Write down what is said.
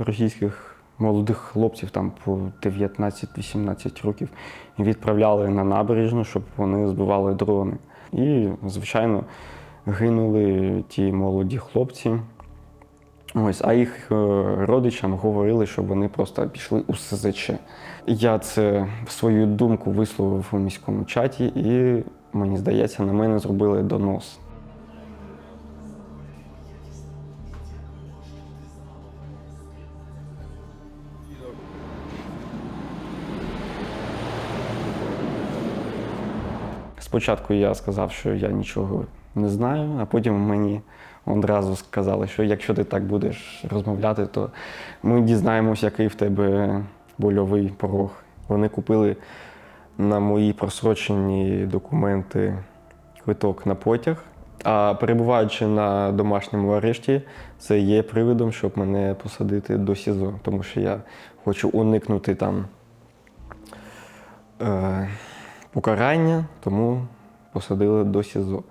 російських молодих хлопців, там по 19-18 років, відправляли на набережну, щоб вони збивали дрони. І, звичайно, гинули ті молоді хлопці. Ось, а їх е, родичам говорили, щоб вони просто пішли у СЗЧ. Я це свою думку висловив у міському чаті, і мені здається, на мене зробили донос. Спочатку я сказав, що я нічого не знаю, а потім мені одразу сказали, що якщо ти так будеш розмовляти, то ми дізнаємося, який в тебе больовий порог. Вони купили на мої просрочені документи квиток на потяг. А перебуваючи на домашньому арешті, це є приводом, щоб мене посадити до СІЗО, тому що я хочу уникнути там е, покарання, тому посадили до СІЗО.